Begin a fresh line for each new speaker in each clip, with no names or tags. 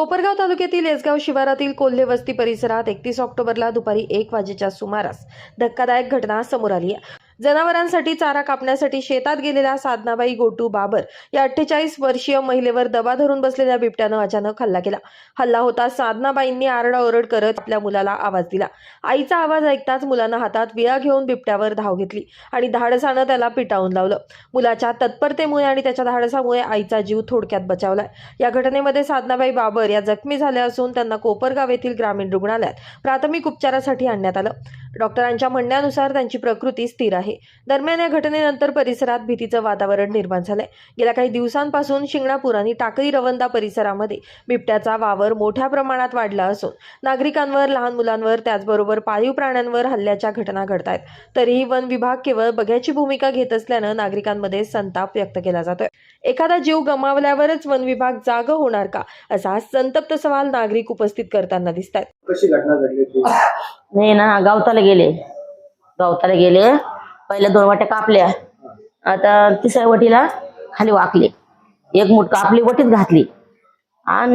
कोपरगाव तालुक्यातील येसगाव शिवारातील कोल्हे वस्ती परिसरात एकतीस ऑक्टोबरला दुपारी एक वाजेच्या सुमारास धक्कादायक घटना समोर आली आहे. जनावरांसाठी चारा कापण्यासाठी शेतात गेलेल्या साधनाबाई गोटू बाबर या अठ्ठेचाळीस वर्षीय महिलेवर दबा धरून बसलेल्या बिबट्यानं अचानक हल्ला केला. हल्ला होता साधनाबाईंनी आरडाओरड करत आपल्या मुलाला आवाज दिला. आईचा आवाज ऐकताच मुलानं हातात विळा घेऊन बिबट्यावर धाव घेतली आणि धाडसानं त्याला पिटाळून लावलं. मुलाच्या तत्परतेमुळे आणि त्याच्या धाडसामुळे आईचा जीव थोडक्यात बचावलाय. या घटनेमध्ये साधनाबाई बाबर या जखमी झाल्या असून त्यांना कोपरगाव येथील ग्रामीण रुग्णालयात प्राथमिक उपचारासाठी आणण्यात आलं. डॉक्टरांच्या म्हणण्यानुसार त्यांची प्रकृती स्थिर आहे. दरम्यान या घटनेनंतर परिसरात भीतीचं वातावरण निर्माण झालंय. गेल्या काही दिवसांपासून शिंगणापूर आणि टाकळी रवंदा परिसरामध्ये बिबट्याचा वावर मोठ्या प्रमाणात वाढला असून नागरिकांवर लहान मुलांवर त्याचबरोबर पाळीव प्राण्यांवर हल्ल्याच्या घटना घडत आहेत तरीही वन विभाग केवळ बघ्याची भूमिका घेत असल्यानं नागरिकांमध्ये संताप व्यक्त केला जातोय. एखादा जीव गमावल्यावरच वन विभाग जाग होणार का? असा संतप्त सवाल नागरिक उपस्थित करताना दिसतात
कशी घटना घडली
नाही ना गावताला गेले. गावताला गेले. पहिल्या दोन वाट्या कापल्या. आता तिसऱ्या वटीला खाली वाकले. एक मूठ कापली वटीत घातली. आणि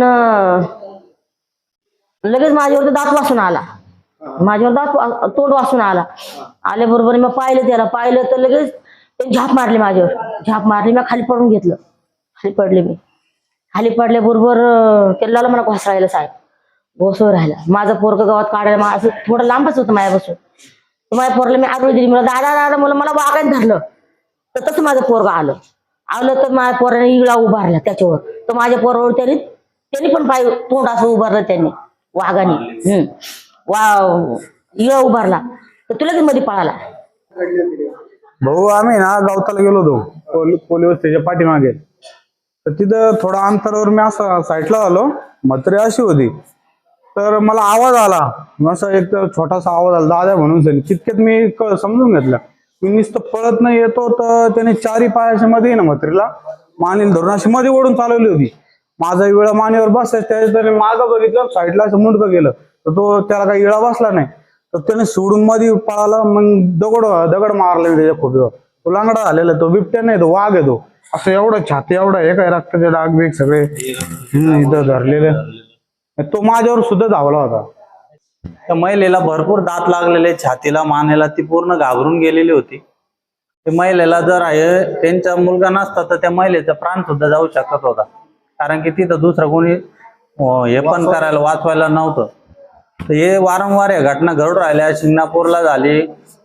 लगेच माझ्यावर दात वासून आला. माझ्यावर दात वा- तोंड वासून आला. आल्याबरोबर मी पाहिलं त्याला. पाहिलं तर लगेच झाप मारली माझ्यावर. झाप मारली मी खाली पडून घेतलं. खाली पडले मी. खाली पडल्याबरोबर बरोबर त्याला मला घोसरायला साहेब. घोसवर राहिला. माझं पोरग गावात काढायला असं थोडं लांबच होतं माझ्यापासून. तर माझ्या पोरला मी आरोग्य दिली. मला दादा दादा मला मला वागायला धरलं. तर तसं माझं पोरग आलं. आलं तर माझ्या पोराने इळा उभारला त्याच्यावर. तर माझ्या पोरावर त्यांनी त्यांनी पण पाय तोंड असं उभारलं त्यांनी वाघाने. हम्म. वा इळा उभारला. तर तुला मध्ये पळाला.
भाऊ आम्ही ना गावताला गेलो होतो. पोलीस वस्तीच्या पाठीमागे. तर तिथं थोडा अंतरावर मी असं साईडला आलो. म्हातारी अशी होती. तर मला आवाज आला. असा एक तर छोटासा आवाज आला. दादा म्हणून सनी. तितक्यात मी समजून घेतलं. मी नुसतं पळत नाही येतो तर त्याने चारी पायाच्या मध्ये ना मत्रीला मानेल धरून अशी मध्ये ओढून चालवली होती. माझा वेळ मानेवर बसायचं त्याने मागं बघितलं साईडला असं मुंडकं गेलं. तर तो त्याला काही इळा बसला नाही. तर त्याने सोडून मध्ये पळाला मग दगड दगड मारले मी त्याच्या खोबीवर तो लांगडा झालेला तो बिबट्या नाही तो वाघ आहे तो. असं एवढं छाती एवढा हे काय रक्ताचे डाग बिग सगळे इथं धरलेले. तो माझ्यावर सुद्धा धावला होता.
त्या महिलेला भरपूर दात लागलेले छातीला मानेला ती पूर्ण घाबरून गेलेली होती. ते महिलेला जर आहे त्यांचा मुलगा नसता तर त्या महिलेचा प्राण सुद्धा जाऊ शकत होता. कारण की तिथं दुसरं कोणी हे पण करायला वाचवायला नव्हतं. तर हे वारंवार या घटना घडून राहिल्या. शिंगणापूरला झाली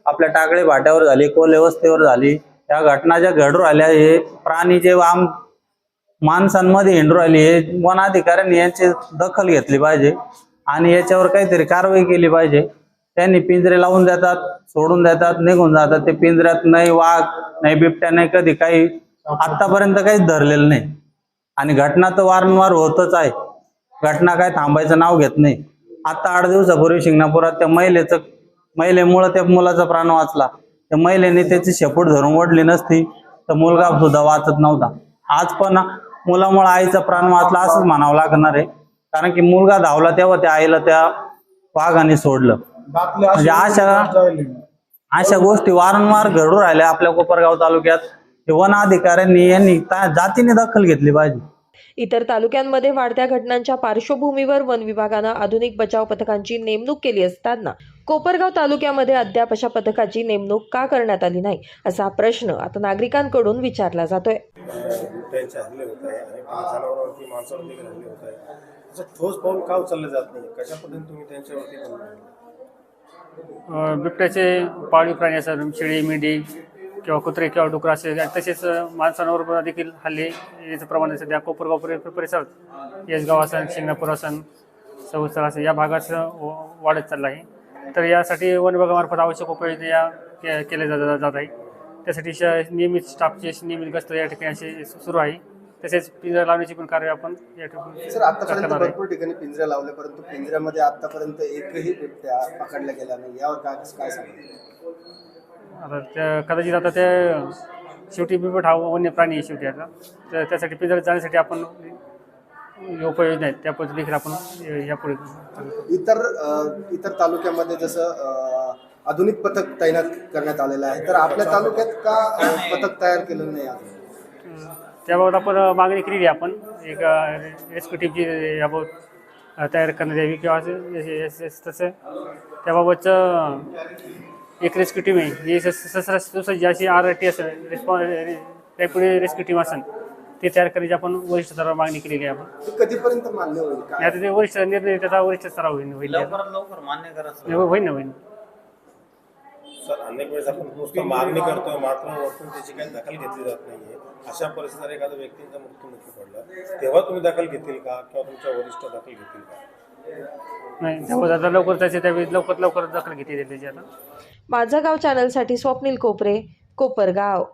आपल्या टाकळे भाट्यावर झाली वस्तीवर झाली. या घटना ज्या घडून राहिल्या हे प्राणी जे आम माणसांमध्ये हिंडू राहिली हे वन अधिकाऱ्यांनी यांची दखल घेतली पाहिजे आणि याच्यावर काहीतरी कारवाई केली पाहिजे. त्यांनी पिंजरे लावून देतात सोडून देतात निघून जातात. ते पिंजऱ्यात नाही वाघ नाही बिबट्या नाही कधी काही आतापर्यंत काहीच धरलेलं नाही. आणि घटना तर वारंवार होतच आहे. घटना काय थांबायचं नाव घेत नाही. आता आठ दिवसापूर्वी शिंगणापुरात त्या महिलेचं महिलेमुळं त्या मुलाचा प्राण वाचला. त्या महिलेने त्याची शेपूट धरून ओढली नसती तर मुलगा सुद्धा वाचत नव्हता. आज पण मुलामुळे आईचा प्राण वाचला असंच म्हणावं लागणार आहे. कारण की मुलगा धावला तेव्हा त्या आईला त्या वाघाने सोडलं. म्हणजे अशा अशा गोष्टी वारंवार घडून राहिल्या आपल्या कोपरगाव तालुक्यात. हे वन अधिकाऱ्यांनी यांनी जातीने दखल घेतली पाहिजे.
इतर तालुक्यांमध्ये वाढत्या घटनांच्या पार्श्वभूमीवर वन विभागानं आधुनिक बचाव पथकांची नेमणूक केली असताना कोपरगाव तालुक्यामध्ये अद्याप अशा पथकाची नेमणूक का करण्यात आली नाही असा प्रश्न आता नागरिकांकडून विचारला जातोय.
बिबट्याचे हल्ले होत आहे आणि जनावरांवरती माणसावर देखील हल्ले होत आहे. त्याचं ठोस पाऊल का उचललं जात नाही? कशा पद्धतीने तुम्ही त्यांच्यावरती
बिबट्याचे पाळीव प्राणी असतात शेळी मेंढी किंवा कुत्रे किंवा डुकरा असे तसेच माणसांवर देखील हल्ले याचं प्रमाण सध्या कोपरगाव परि- परिसरात येसगाव असन शिंगणापूर असन सौस्थळ असेल या भागात वाढत चाललं आहे. तर यासाठी वन विभागामार्फत आवश्यक उपाययोजना या केल्या जात आहे त्यासाठी श नियमित स्टाफची नियमित गस्त या ठिकाणी सुरू आहे. तसेच पिंजरा लावण्याची पण कार्य आपण या ठिकाणी
सर आतापर्यंत
करणार आहे.
भरपूर ठिकाणी पिंजऱ्या लावले परंतु पिंजऱ्यामध्ये आतापर्यंत एकही बिबट्या पकडला गेला नाही. यावर काय काय सांगा
आता त्या कदाचित आता ते शेवटी बिबट हा वन्य प्राणी आहे शेवटी आता. तर त्यासाठी पिंजऱ्यात जाण्यासाठी आपण उपाययोजना आहेत. त्या पद्धती देखील आपण यापुढे
इतर अं, इतर तालुक्यामध्ये जसं अं, आधुनिक पथक तैनात करण्यात आलेलं आहे. तर आपल्या तालुक्यात का पथक तयार केलेलं नाही अजून?
त्याबाबत आपण मागणी केलेली आहे आपण. एक रेस्क्यू टीमची याबाबत तयार करण्यात यावी किंवा असं- हे- हे- हे- तसं. त्याबाबतचं एक रेस्क्यू टीम आहे. जी ससरा सुसज्ज अशी आर टी असेल रिस्पॉन्स रॅपिड रेस्क्यू टीम असेल ते तयार करण्याची आपण वरिष्ठ स्तरावर मागणी केलेली आहे आपण.
ते कधीपर्यंत मान्य होईल?
आता ते वरिष्ठ निर्णय त्याचा वरिष्ठ स्तरावर होईल होईल.
लवकरात लवकर मान्य करा सर.
होईल ना होईल.
सर अनेक वेळेस आपण नुसतं मागणी करतोय मात्र वरतून त्याची काही दखल घेतली जात नाहीये. अशा परिस्थितीत जर एखाद्या व्यक्तींचा मृत्यूमुखी पडला तेव्हा तुम्ही दखल घेतील का? किंवा तुमच्या वरिष्ठ दखल घेतील का?
नाही त्यामुळे आता लवकर त्याचे त्यावेळी लवकर लवकर दखल घेतली जाईल त्याची आता.
माझं गाव चॅनलसाठी स्वप्नील कोपरे कोपरगाव.